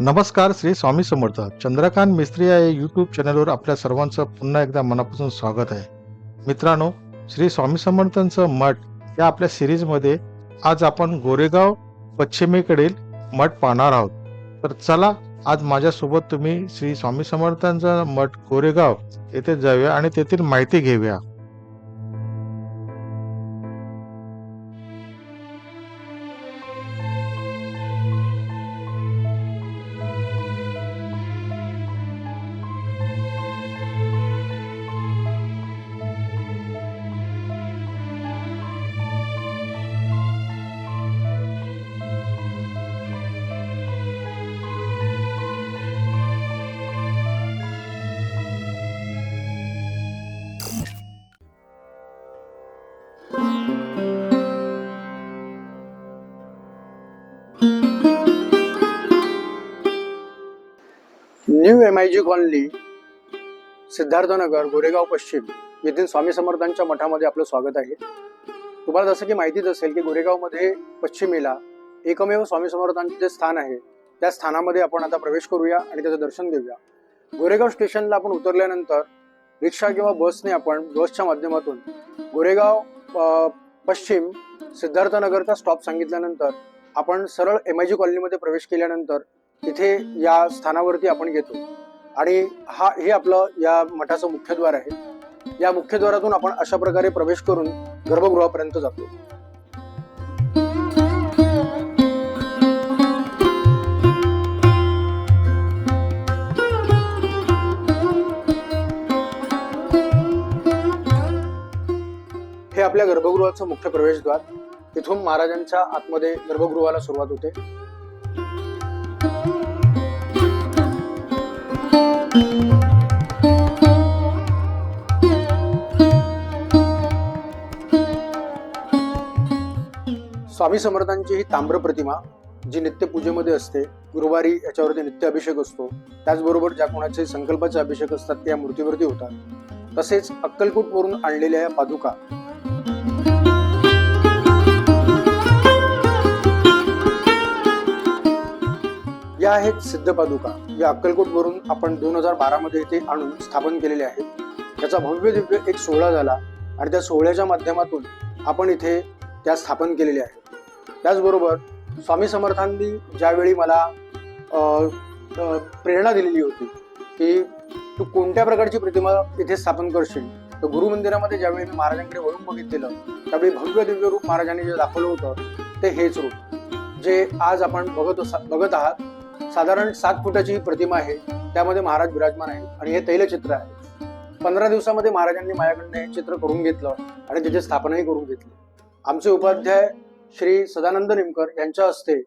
नमस्कार श्री स्वामी समर्थ. चंद्रकांत मिस्त्री या यूट्यूब चॅनलवर आपल्या सर्वांचं पुन्हा एकदा मनापासून स्वागत आहे. मित्रांनो श्री स्वामी समर्थांचं मठ या आपल्या सिरीजमध्ये आज आपण गोरेगाव पश्चिमेकडील मठ पाहणार आहोत. तर चला आज माझ्यासोबत तुम्ही श्री स्वामी समर्थांचा मठ गोरेगाव येथे जाऊया आणि तेथील माहिती घेऊया. New M I G colony Siddharthnagar Goregaon पश्चिम येथील स्वामी समर्थांच्या मठामध्ये आपलं स्वागत आहे. तुम्हाला जसं की माहितीच असेल की गोरेगावमध्ये पश्चिमेला एकमेव स्वामी समर्थांचे जे स्थान आहे त्या स्थानामध्ये आपण आता प्रवेश करूया आणि त्याचं दर्शन घेऊया. गोरेगाव स्टेशनला आपण उतरल्यानंतर रिक्षा किंवा बसने आपण बसच्या माध्यमातून गोरेगाव पश्चिम सिद्धार्थनगरचा स्टॉप सांगितल्यानंतर आपण सरळ एम आय जी कॉलनीमध्ये प्रवेश केल्यानंतर तिथे या स्थानावरती आपण घेतो. आणि हा हे आपलं या मठाचं मुख्यद्वार आहे. या मुख्यद्वारातून आपण अशा प्रकारे प्रवेश करून गर्भगृहापर्यंत जातो. हे आपल्या गर्भगृहाचं मुख्य प्रवेशद्वार. तिथून महाराजांच्या आतमध्ये गर्भगृहाला सुरुवात होते. स्वामी समर्थांची ही ताम्र प्रतिमा जी नित्य पूजेमध्ये असते गुरुवारी याच्यावरती नित्य अभिषेक असतो. त्याचबरोबर ज्या कोणाचे संकल्पाचे अभिषेक असतात ते या मूर्तीवरती होतात. तसेच अक्कलकोटवरून आणलेल्या या पादुका या आहेत सिद्ध पादुका या अक्कलकोटवरून आपण दोन हजार बारा मध्ये इथे आणून स्थापन केलेले आहेत. त्याचा भव्य दिव्य एक सोहळा झाला आणि त्या सोहळ्याच्या माध्यमातून आपण इथे त्या स्थापन केलेल्या आहेत. त्याचबरोबर स्वामी समर्थांनी ज्यावेळी मला प्रेरणा दिलेली होती की तू कोणत्या प्रकारची प्रतिमा इथे स्थापन करशील तर गुरु मंदिरामध्ये ज्यावेळी मी महाराजांकडे वळून बघितलेलं त्यावेळी भव्य दिव्य रूप महाराजांनी जे दाखवलं होतं ते हेच रूप. जे आज आपण बघत असा- बघत आहात साधारण सात फुटाची ही प्रतिमा आहे. त्यामध्ये महाराज विराजमान आहे आणि हे तैलचित्र आहे. पंधरा दिवसामध्ये महाराजांनी माझ्याकडनं हे चित्र करून घेतलं आणि त्याची स्थापनाही करून घेतली. आमचे उपाध्याय श्री सदानंद निमकर यांच्या हस्ते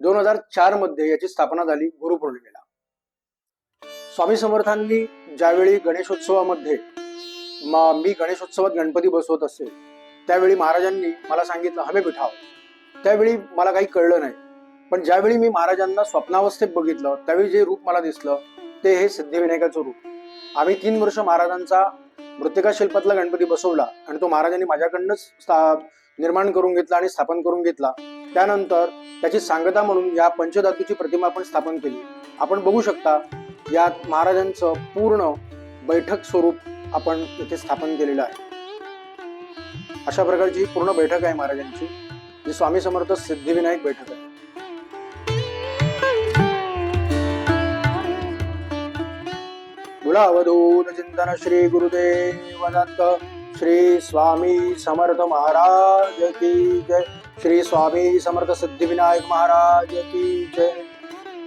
दोन हजार चारमध्ये याची स्थापना झाली गुरुपौर्णिमेला स्वामी समर्थांनी ज्यावेळी गणेशोत्सवामध्ये मी गणेशोत्सवात गणपती बसवत असेल त्यावेळी महाराजांनी मला सांगितलं हमे बिठाव त्यावेळी मला काही कळलं नाही. पण ज्यावेळी मी महाराजांना स्वप्नावस्थेत बघितलं त्यावेळी जे रूप मला दिसलं ते हे सिद्धिविनायकाचं रूप. आम्ही तीन वर्ष महाराजांचा मृत्तिका शिल्पातला गणपती बसवला आणि तो महाराजांनी माझ्याकडनंच स्था- निर्माण करून घेतला आणि स्थापन करून घेतला. त्यानंतर त्याची सांगता म्हणून या पंचधातूची प्रतिमा आपण स्थापन केली. आपण बघू शकता यात महाराजांचं पूर्ण बैठक स्वरूप आपण इथे स्थापन केलेलं आहे. अशा प्रकारची पूर्ण बैठक आहे महाराजांची जी स्वामी समर्थ सिद्धिविनायक बैठक आहे. बोला चिंतन श्री गुरुदेव दत्त श्री स्वामी समर्थ महाराज की जय. श्री स्वामी समर्थ सिद्धिविनायक महाराज की जय.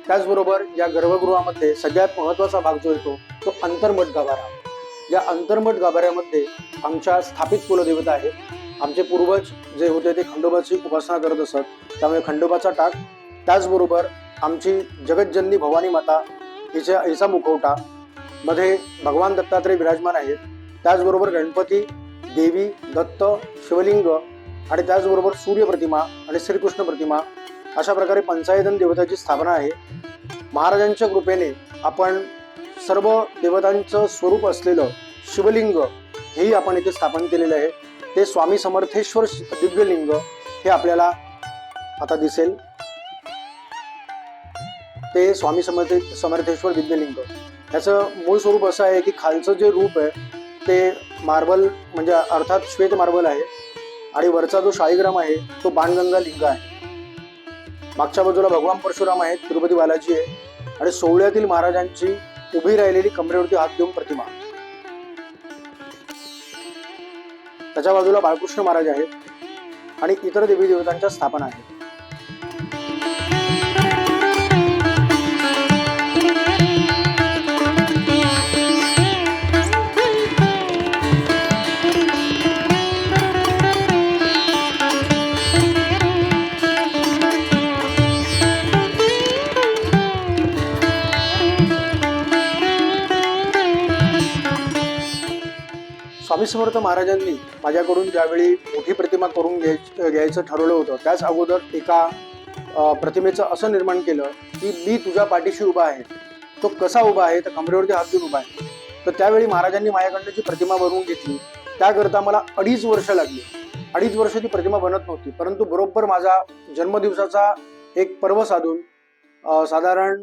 त्याचबरोबर या गर्भगृहामध्ये सगळ्यात महत्त्वाचा भाग जो येतो तो अंतर्मठ गाभारा. या अंतर्मठ गाभाऱ्यामध्ये आमच्या स्थापित कुलदेवता आहेत. आमचे पूर्वज जे होते ते खंडोबाची उपासना करत असत. त्यामुळे खंडोबाचा टाक. त्याचबरोबर आमची जगज्जननी भवानी माता हिच्या हिचा मुखवटा मध्ये भगवान दत्तात्रय विराजमान आहेत. त्याचबरोबर गणपती देवी दत्त शिवलिंग आणि त्याचबरोबर सूर्य प्रतिमा आणि श्रीकृष्ण प्रतिमा अशा प्रकारे पंचायतन देवताची स्थापना आहे. महाराजांच्या कृपेने आपण सर्व देवतांचं स्वरूप असलेलं शिवलिंग हेही आपण इथे स्थापन केलेलं आहे. ते स्वामी समर्थेश्वर दिव्यलिंग हे आपल्याला आता दिसेल. ते स्वामी समर्थ समर्थेश्वर दिव्यलिंग. याचं मूळ स्वरूप असं आहे की खालचं जे रूप आहे ते मार्बल म्हणजे अर्थात श्वेत मार्बल आहे आणि वरचा जो शाळीग्राम आहे तो बाणगंगा लिंग आहे. मागच्या बाजूला भगवान परशुराम आहेत तिरुपती बालाजी आहे आणि सोहळ्यातील महाराजांची उभी राहिलेली कमरेवरती हात देऊन प्रतिमा. त्याच्या बाजूला बाळकृष्ण महाराज आहेत आणि इतर देवी देवतांच्या स्थापना आहेत. समर्थ महाराजांनी माझ्याकडून ज्यावेळी मोठी प्रतिमा करून घ्यायच घ्यायचं ठरवलं होतं त्याच अगोदर एका प्रतिमेचं असं निर्माण केलं की मी तुझ्या पाठीशी उभा आहे. तो कसा उभा आहे? तर कमरेवरती हात देऊन उभा आहे. तर त्यावेळी महाराजांनी माझ्याकडनं जी प्रतिमा बनवून घेतली त्याकरता मला अडीच वर्ष लागली. अडीच वर्ष ती प्रतिमा बनत नव्हती परंतु बरोबर माझा जन्मदिवसाचा एक पर्व साधून साधारण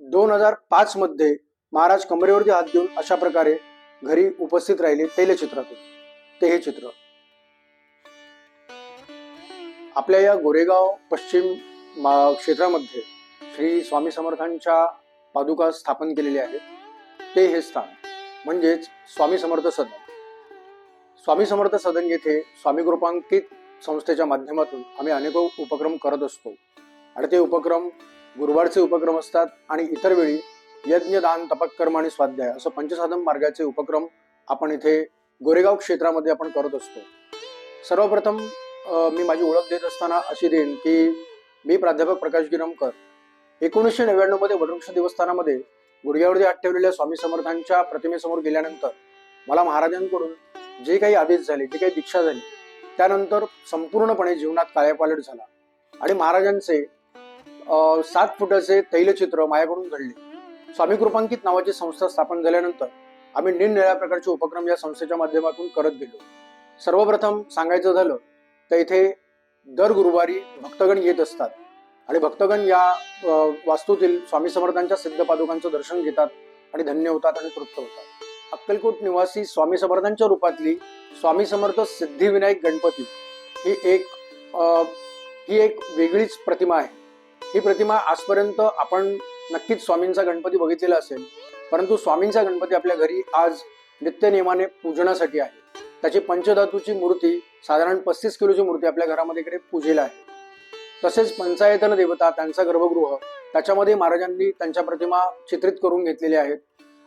दोन हजार पाचमध्ये महाराज कमरेवरती हात देऊन अशा प्रकारे घरी उपस्थित राहिले तैलचित्रातून ते हे चित्र. आपल्या या गोरेगाव पश्चिम क्षेत्रामध्ये श्री स्वामी समर्थांच्या पादुका स्थापन केलेले आहेत. ते हे स्थान म्हणजेच स्वामी समर्थ सदन. स्वामी समर्थ सदन येथे स्वामी कृपांकित संस्थेच्या माध्यमातून आम्ही अनेक उपक्रम करत असतो. आणि ते उपक्रम गुरुवारचे उपक्रम असतात आणि इतर वेळी यज्ञ दान तपकर्म आणि स्वाध्याय असं पंचसाधन मार्गाचे उपक्रम आपण इथे गोरेगाव क्षेत्रामध्ये आपण करत असतो. सर्वप्रथम मी माझी ओळख देत असताना अशी देईन की मी प्राध्यापक प्रकाश गिरमकर. एकोणीसशे नव्याण्णवमध्ये वटवृक्ष देवस्थानामध्ये गुडघ्यावरती आत ठेवलेल्या स्वामी समर्थांच्या प्रतिमेसमोर गेल्यानंतर मला महाराजांकडून जे काही आदेश झाले जे काही दीक्षा झाली त्यानंतर संपूर्णपणे जीवनात कायापालट झाला आणि महाराजांचे सात फुटाचे तैलचित्र माझ्याकडून घडले. स्वामी कृपांकित नावाची संस्था स्थापन झाल्यानंतर आम्ही निरनिळ्या प्रकारचे उपक्रम या संस्थेच्या माध्यमातून करत गेलो. सर्वप्रथम सांगायचं झालं तर इथे दर गुरुवारी भक्तगण येत असतात आणि भक्तगण या वास्तूतील स्वामी समर्थांच्या सिद्ध पादुकांचं दर्शन घेतात आणि धन्य होतात आणि तृप्त होतात. अक्कलकोट निवासी स्वामी समर्थांच्या रूपातली स्वामी समर्थ सिद्धिविनायक गणपती ही एक ही एक वेगळीच प्रतिमा आहे. ही प्रतिमा आजपर्यंत आपण नक्कीच स्वामींचा गणपती बघितलेला असेल. परंतु स्वामींचा गणपती आपल्या घरी आज नित्यनियमाने पूजनासाठी आहे. त्याची पंचधातूची मूर्ती साधारण पस्तीस किलोची मूर्ती आपल्या घरामध्ये इकडे पूजेला आहे. तसेच पंचायतन देवता त्यांचा गर्भगृह त्याच्यामध्ये महाराजांनी त्यांच्या प्रतिमा चित्रित करून घेतलेल्या आहेत.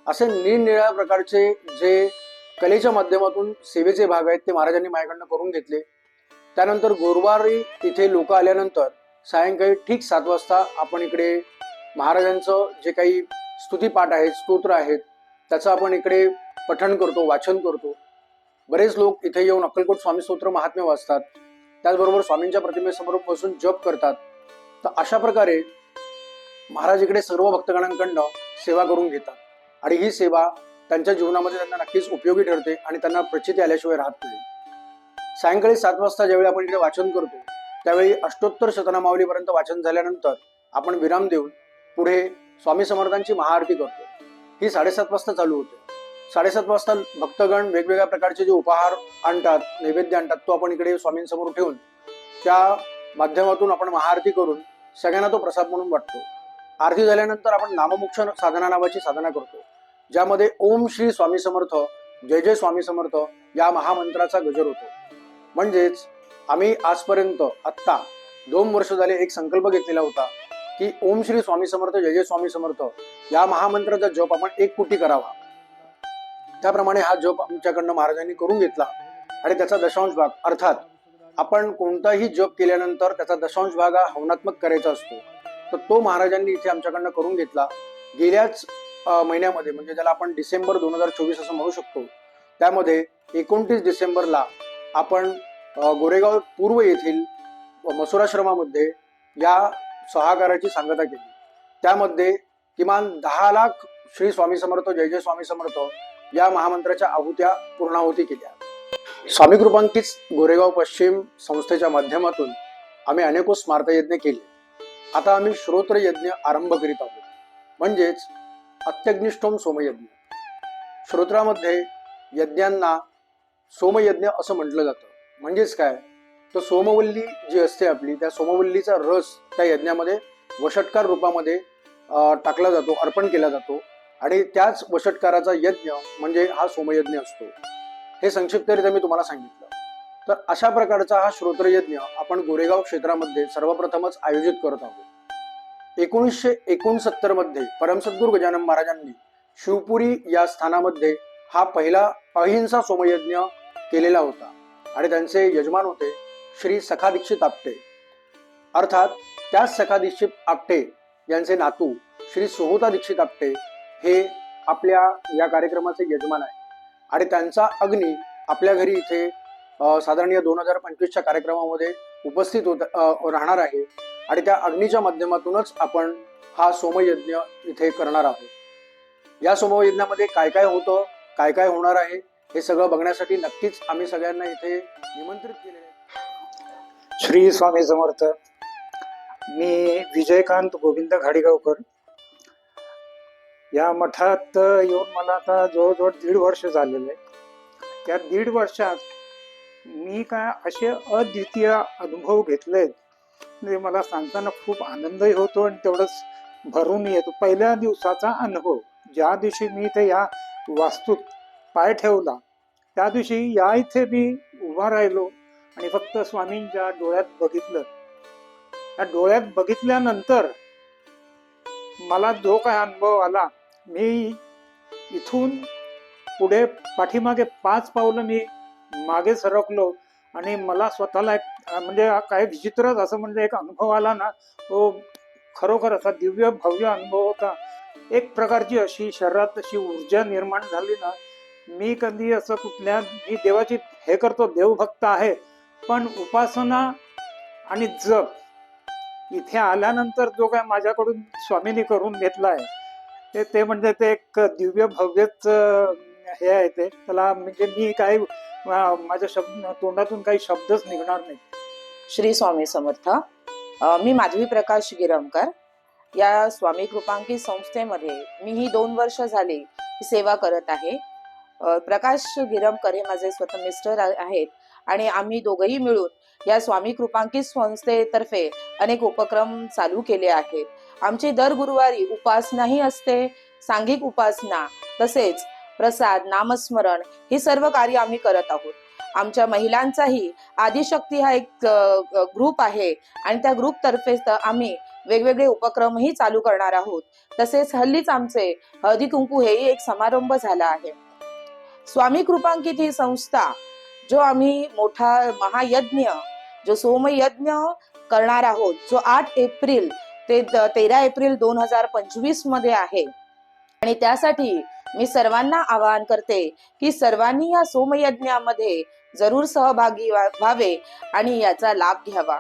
असे निरनिळ्या प्रकारचे जे कलेच्या माध्यमातून सेवेचे भाग आहेत ते महाराजांनी माझ्याकडनं करून घेतले. त्यानंतर गुरुवारी इथे लोक आल्यानंतर सायंकाळी ठीक सात वाजता आपण इकडे महाराजांचं जे काही स्तुतीपाठ आहेत स्तोत्र आहेत त्याचं आपण इकडे पठण करतो वाचन करतो. बरेच लोक इथे येऊन अक्कलकोट स्वामी स्तोत्र महात्म्य वाचतात. त्याचबरोबर स्वामींच्या प्रतिमेसमोर बसून जप करतात. तर अशा प्रकारे महाराज इकडे सर्व भक्तगणांकडनं सेवा करून घेतात. आणि ही सेवा त्यांच्या जीवनामध्ये त्यांना नक्कीच उपयोगी ठरते आणि त्यांना प्रचिती आल्याशिवाय राहत नाही. सायंकाळी सात वाजता ज्यावेळी आपण इकडे वाचन करतो त्यावेळी अष्टोत्तर शतनामावलीपर्यंत वाचन झाल्यानंतर आपण विराम देऊन पुढे स्वामी समर्थांची महाआरती करतो. ही साडेसात वाजता चालू होते. साडेसात वाजता भक्तगण वेगवेगळ्या प्रकारचे जे उपहार आणतात नैवेद्य आणतात तो आपण इकडे स्वामींसमोर ठेवून त्या माध्यमातून आपण महाआरती करून सगळ्यांना तो प्रसाद म्हणून वाटतो. आरती झाल्यानंतर आपण नाममुक्ष साधना नावाची साधना करतो. ज्यामध्ये ओम श्री स्वामी समर्थ जय जय स्वामी समर्थ या महामंत्राचा गजर होतो. म्हणजेच आम्ही आजपर्यंत आत्ता दोन वर्ष झाले एक संकल्प घेतलेला होता. की ओम श्री स्वामी समर्थ जय जय स्वामी समर्थ या महामंत्राचा जप आपण एक कोटी करावा. त्याप्रमाणे हा जप आमच्याकडनं महाराजांनी करून घेतला. आणि त्याचा दशांश भाग अर्थात आपण कोणताही जप केल्यानंतर त्याचा दशांश भाग हा हवनात्मक करायचा असतो. तर तो महाराजांनी इथे आमच्याकडनं करून घेतला. गेल्याच महिन्यामध्ये म्हणजे ज्याला आपण डिसेंबर दोन हजार चोवीस असं म्हणू शकतो त्यामध्ये एकोणतीस डिसेंबरला आपण गोरेगाव पूर्व येथील मसुराश्रमामध्ये या सहाकाराची सांगता केली. त्यामध्ये किमान दहा लाख श्री स्वामी समर्थ जय जय स्वामी समर्थ या महामंत्राच्या आहुत्या पूर्णाहुती केल्या. स्वामी कृपांकित गोरेगाव पश्चिम संस्थेच्या माध्यमातून आम्ही अनेको स्मार्त यज्ञ केले. आता आम्ही श्रोत्र यज्ञ आरंभ करीत आहोत. म्हणजेच अत्यग्निष्ठोम सोमयज्ञ. श्रोत्रामध्ये यज्ञांना सोमयज्ञ असं म्हटलं जातं. म्हणजेच काय? तर सोमवल्ली जी असते आपली त्या सोमवल्लीचा रस त्या यज्ञामध्ये वषटकार रूपामध्ये टाकला जातो अर्पण केला जातो. आणि त्याच वषटकाराचा यज्ञ म्हणजे हा सोमयज्ञ असतो. हे संक्षिप्तरित्या मी तुम्हाला सांगितलं. तर अशा प्रकारचा हा श्रोत्रयज्ञ आपण गोरेगाव क्षेत्रामध्ये सर्वप्रथमच आयोजित करत आहोत. एकोणीसशे एकोणसत्तरमध्ये परमसद्गुरू गजानन महाराजांनी शिवपुरी या स्थानामध्ये हा पहिला अहिंसा सोमयज्ञ केलेला होता. आणि त्यांचे यजमान होते श्री सखा दीक्षित आपटे. अर्थात त्याच सखा दीक्षित आपटे यांचे नातू श्री सोहोता दीक्षित आपटे हे आपल्या या कार्यक्रमाचे यजमान आहे आणि त्यांचा अग्नी आपल्या घरी इथे साधारण या दोन हजार पंचवीसच्या कार्यक्रमामध्ये उपस्थित होत राहणार आहे. आणि त्या अग्नीच्या माध्यमातूनच आपण हा सोमयज्ञ इथे करणार आहोत. या सोमयज्ञामध्ये काय काय होतं काय काय होणार आहे हे सगळं बघण्यासाठी नक्कीच आम्ही सगळ्यांना इथे निमंत्रित केले श्री स्वामी समर्थ. मी विजयकांत गोविंद घाडीगावकर. या मठात येऊन मला आता जवळजवळ दीड वर्ष झालेलं आहे. त्या दीड वर्षात मी काय असे अद्वितीय अनुभव घेतलेत म्हणजे मला सांगताना खूप आनंदही होतो आणि तेवढंच भरून येतो. पहिल्या दिवसाचा अनुभव ज्या दिवशी मी इथे या वास्तूत पाय ठेवला त्या दिवशी या इथे मी उभा राहिलो. आणि फक्त स्वामींच्या डोळ्यात बघितलं. त्या डोळ्यात बघितल्यानंतर मला जो काय अनुभव आला मी इथून पुढे पाठीमागे पाच पावलं मी मागे सरकलो आणि मला स्वतःला एक म्हणजे काय विचित्रच असं म्हणजे एक अनुभव आला ना तो खरोखर असा दिव्य भव्य अनुभव होता. एक प्रकारची अशी शरीरात अशी ऊर्जा निर्माण झाली ना मी कधी असं कुठल्या मी देवाची हे करतो देवभक्त आहे पण उपासना आणि जप इथे आल्यानंतर जो काय माझ्याकडून स्वामींनी करून घेतला आहे ते ते म्हणजे ते एक दिव्य भव्यच हे आहे ते. त्याला म्हणजे मी काही माझ्या शब्द तोंडातून काही शब्दच निघणार नाही. श्री स्वामी समर्थ. मी माधवी प्रकाश गिरमकर. या स्वामी कृपांकित संस्थेमध्ये मी ही दोन वर्ष झाली सेवा करत आहे. प्रकाश गिरमकर हे माझे स्वतः मिस्टर आहेत. आणि आम्ही दोघंही मिळून या स्वामी कृपांकित संस्थेतर्फे अनेक उपक्रम चालू केले आहेत. आमची दर गुरुवारी उपासनाही असते सांघिक उपासना तसेच प्रसाद नामस्मरण ही सर्व कार्य आम्ही करत आहोत. आमच्या महिलांचाही आदिशक्ती हा एक ग्रुप आहे आणि त्या ग्रुप तर्फे आम्ही वेगवेगळे उपक्रमही चालू करणार आहोत. तसेच हल्लीच आमचे हळदी कुंकू हेही एक समारंभ झाला आहे. स्वामी कृपांकित ही संस्था जो आम्ही मोठा महायज्ञ जो सोमयज्ञ करणार आहोत जो आठ एप्रिल ते तेरा एप्रिल दोन हजार पंचवीसमध्ये आहे. आणि त्यासाठी मी सर्वांना आवाहन करते की सर्वांनी या सोमयज्ञामध्ये जरूर सहभागी व्हावे आणि याचा लाभ घ्यावा.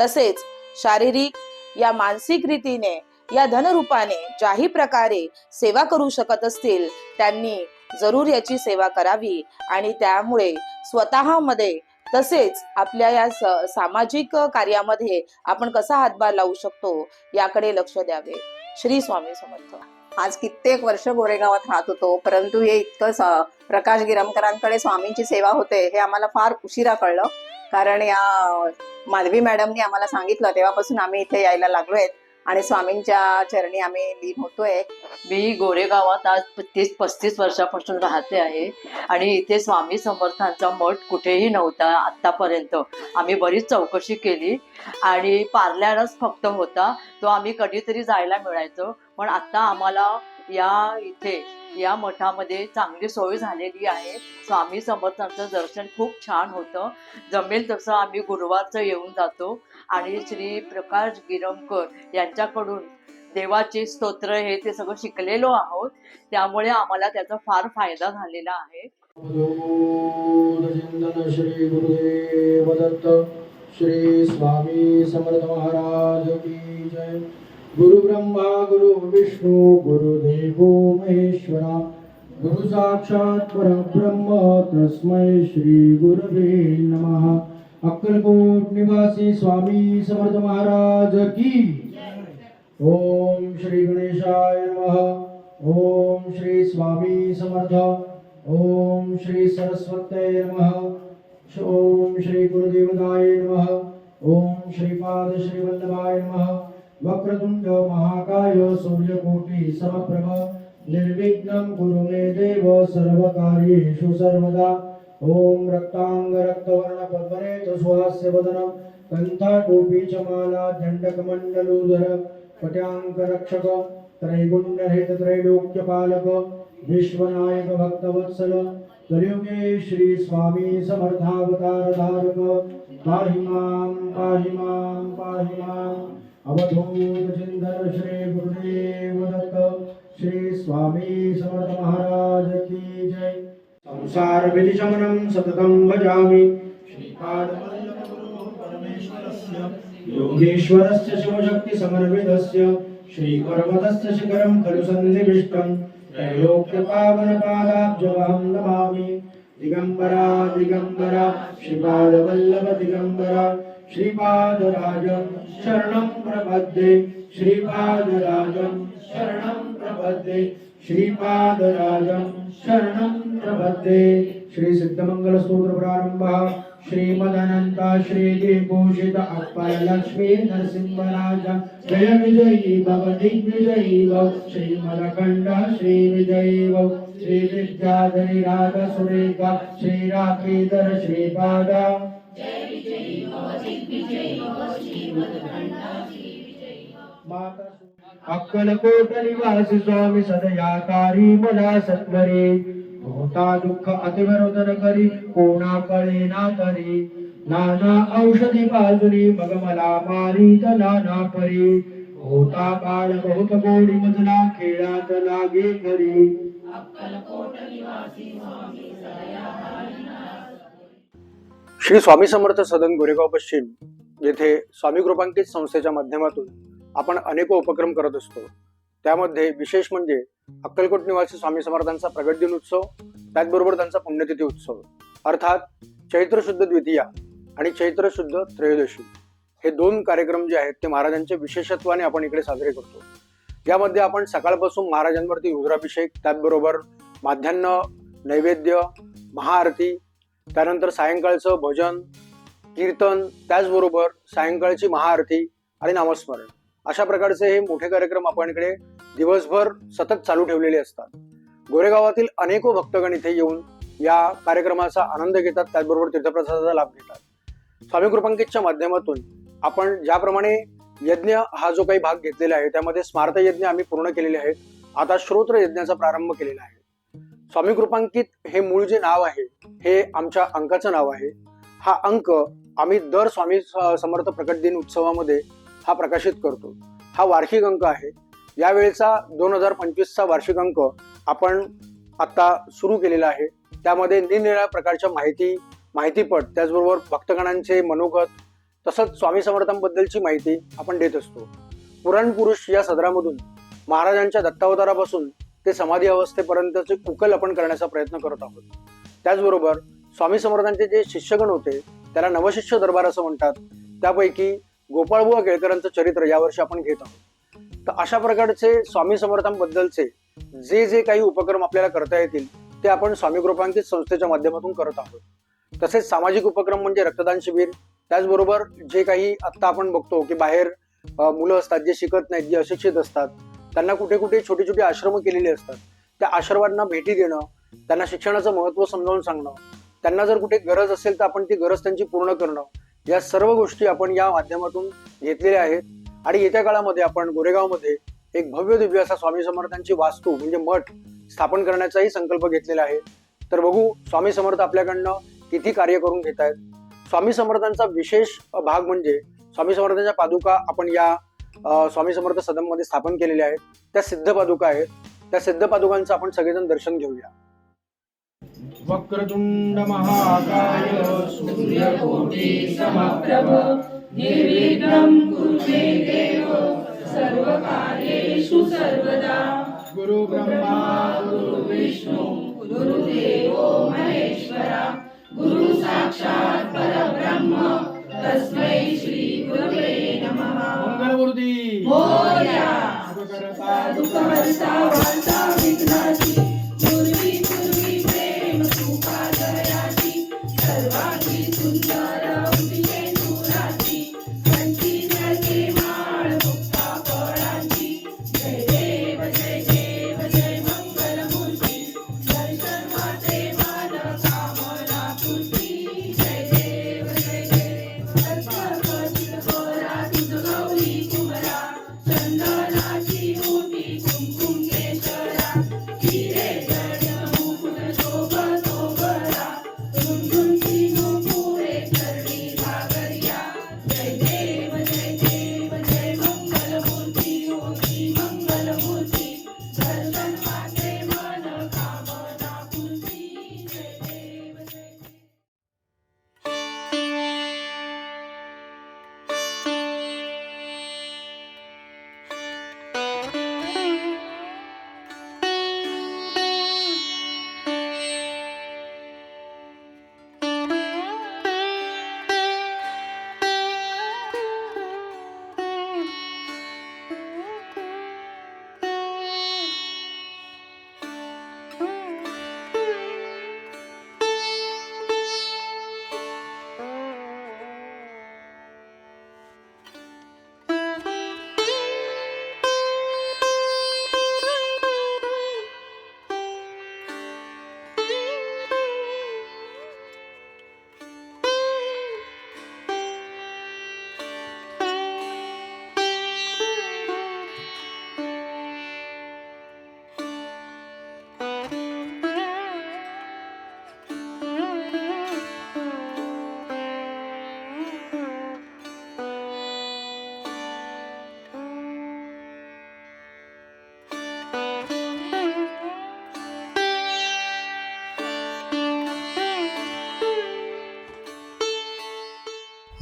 तसेच शारीरिक या मानसिक रीतीने या धनरूपाने ज्याही प्रकारे सेवा करू शकत असतील त्यांनी जरूर याची सेवा करावी. आणि त्यामुळे स्वतःमध्ये तसेच आपल्या या सामाजिक कार्यामध्ये आपण कसा हातभार लावू शकतो याकडे लक्ष द्यावे. श्री स्वामी समर्थ. आज कित्येक वर्ष गोरेगावात राहत होतो परंतु हे इतकं प्रकाश गिरमकरांकडे स्वामींची सेवा होते हे आम्हाला फार उशिरा कळलं. कारण या माधवी मॅडमनी आम्हाला सांगितलं तेव्हापासून आम्ही इथे यायला लागलोय. आणि स्वामींच्या चरणी आम्ही लीन होतोय. मी गोरेगावात आज तीस पस्तीस वर्षापासून राहते आहे. आणि इथे स्वामी समर्थांचा मठ कुठेही नव्हता आत्तापर्यंत. आम्ही बरीच चौकशी केली. आणि पार्ल्यालाच फक्त होता. तो आम्ही कधीतरी जायला मिळायचो. पण आत्ता आम्हाला या इथे या मठामध्ये चांगली सोय झालेली आहे. स्वामी समर्थांचं दर्शन खूप छान होतं. जमेल तसं आम्ही गुरुवारचं येऊन जातो. आणि श्री प्रकाश गिरमकर यांच्याकडून देवाचे स्तोत्र हे ते सगळं शिकलेलो आहोत. त्यामुळे आम्हाला त्याचा फार फायदा झालेला आहे. श्री गुरुदेव दत्त श्री स्वामी समर्थ महाराज की जय. गुरु ब्रह्मा गुरु विष्णू गुरुदेव महेश्वरा गुरु साक्षात परब्रह्म तस्मै श्री गुरुवे नमः. अक्कलकोट निवासी स्वामी समर्थ महाराज की ओम श्री गणेशाय नमः. ओम श्री स्वामी समर्थ. ओम श्री सरस्वत्य नमः. ओम श्री गुरुदेवताय नमः. ओम श्रीपाद श्री वल्लभाय नमः. वक्रतुंड महाकाय सूर्यकोटि समप्रभ. निर्विघ्नं कुरु मे देव सर्वकार्येषु सर्वदा. ॐ रक्तांग रक्तवर्ण पद्मनेत सुहास्य कंथा कण्ठाटोपी च माला दण्डकमण्डलूधर पट्यांक रक्षक त्रैगुण्यरहित त्रैलोक्यपालक विश्वनायक भक्तवत्सल कलियुगे श्री स्वामी समर्थावतार धारक पाहि मां पाहि मां पाहि माम् अवधूत चिंधर श्री गुरुदेव दत्त। श्री स्वामी समर्थ महाराज की जय। संसार विधिशमनं सततं भजामि। परमेश्वरस्य योगेश्वरस्य शिवशक्तिसमन्वितस्य श्रीपर्वतस्य शिखरं खलु सन्निविष्टं। त्रैलोक्यपावनपादाब्जमहं नमामि। दिगम्बरा दिगम्बरा श्रीपादवल्लभ दिगम्बरा श्रीपादराजं शरणं प्रपद्ये। श्रीपादराजं शरणं प्रपद्ये। श्रीपादराजं शरणं प्रपद्ये श्री सिद्धमंगल स्तोत्र प्रारंभः श्रीदिभूषित अप्पर नरसिंहराज। जय विजयी भव दिग्विजयी भव श्रीमदखंड श्री विजयी भव श्री जय विजयी भव दिग्विजयी राखीधर श्रीमदखण्ड अक्कलकोट निवासी स्वामी सदयाकारी मला सत्वरे होता दुःख अतिवरोधन करी कोणा कळे ना तरी. नाना औषधी बाजुरी मग मला मारी नाना परी. होता काळ बहुत गोडी मजला खेळात लागे घरी श्री स्वामी समर्थ सदन गोरेगाव पश्चिम येथे स्वामी कृपांकित संस्थेच्या माध्यमातून आपण अनेक उपक्रम करत असतो. त्यामध्ये विशेष म्हणजे अक्कलकोट निवासी स्वामी समर्थांचा प्रगट दिन उत्सव त्याचबरोबर त्यांचा पुण्यतिथी उत्सव. अर्थात चैत्र शुद्ध द्वितीया आणि चैत्र शुद्ध त्रयोदशी हे दोन कार्यक्रम जे आहेत ते महाराजांच्या विशेषत्वाने आपण इकडे साजरे करतो. यामध्ये आपण सकाळपासून महाराजांवरती रुद्राभिषेक त्याचबरोबर माध्यान्ह नैवेद्य महाआरती त्यानंतर सायंकाळचं भजन कीर्तन त्याचबरोबर सायंकाळची महाआरती आणि नामस्मरण. अशा प्रकारचे हे मोठे कार्यक्रम आपण इकडे दिवसभर सतत चालू ठेवलेले असतात. गोरेगावातील अनेको भक्तगण इथे येऊन या कार्यक्रमाचा आनंद घेतात त्याचबरोबर तीर्थप्रसादाचा लाभ घेतात. स्वामी कृपांकितच्या माध्यमातून आपण ज्याप्रमाणे यज्ञ हा जो काही भाग घेतलेला आहे त्यामध्ये स्मार्त यज्ञ आम्ही पूर्ण केलेले आहेत. आता श्रोत्र यज्ञाचा प्रारंभ केलेला आहे. स्वामी कृपांकित हे मूळ जे नाव आहे हे आमच्या अंकाचं नाव आहे. हा अंक आम्ही दर स्वामी स- समर्थ प्रकट दिन उत्सवामध्ये हा प्रकाशित करतो. हा वार्षिक अंक आहे. यावेळेचा दोन हजार पंचवीसचा वार्षिक अंक आपण आत्ता सुरू केलेला आहे. त्यामध्ये निरनिराळ्या प्रकारच्या माहिती माहितीपट त्याचबरोबर भक्तगणांचे मनोगत तसंच स्वामी समर्थांबद्दलची माहिती आपण देत असतो. पुरणपुरुष या सदरामधून महाराजांच्या दत्तावतारापासून ते समाधी अवस्थेपर्यंतचे उकल आपण करण्याचा प्रयत्न करत आहोत. त्याचबरोबर स्वामी समर्थांचे जे शिष्यगण होते त्याला नवशिष्य दरबार असं म्हणतात. त्यापैकी गोपाळबुवा केळकरांचं चरित्र यावर्षी आपण घेत आहोत. तर अशा प्रकारचे स्वामी समर्थांबद्दलचे जे जे काही उपक्रम आपल्याला करता येतील ते आपण स्वामी कृपांकित संस्थेच्या माध्यमातून करत आहोत. तसेच सामाजिक उपक्रम म्हणजे रक्तदान शिबिर त्याचबरोबर जे काही आत्ता आपण बघतो की बाहेर मुलं असतात जे शिकत नाहीत जे अशिक्षित असतात त्यांना कुठे कुठे छोटी छोटी आश्रम केलेली असतात. त्या आश्रमांना भेटी देणं त्यांना शिक्षणाचं महत्त्व समजावून सांगणं त्यांना जर कुठे गरज असेल तर आपण ती गरज त्यांची पूर्ण करणं या सर्व गोष्टी आपण या माध्यमातून घेतलेल्या आहेत. आणि येत्या काळामध्ये आपण गोरेगावमध्ये एक भव्य दिव्य असा स्वामी समर्थांची वास्तू म्हणजे मठ स्थापन करण्याचाही संकल्प घेतलेला आहे. तर बघू स्वामी समर्थ आपल्याकडनं किती कार्य करून घेत आहेत. स्वामी समर्थांचा विशेष भाग म्हणजे स्वामी समर्थांच्या पादुका आपण या स्वामी समर्थ सदनमध्ये स्थापन केलेल्या आहेत. त्या सिद्ध पादुका आहेत. त्या सिद्ध पादुकांचं आपण सगळेजण दर्शन घेऊया. वक्रतुंड महाकाय सूर्यकोटी समप्रभ निर्विघ्नं कुरुमे देव सर्वकार्येषु सर्वदा। गुरु ब्रह्मा गुरु विष्णू गुरुदेव महेश्वरा गुरु साक्षात परब्रह्म तस्मै श्री गुरुवे नमः। मंगलमूर्ती मोर्या दुःखहर्ता वार्ता विघ्नासी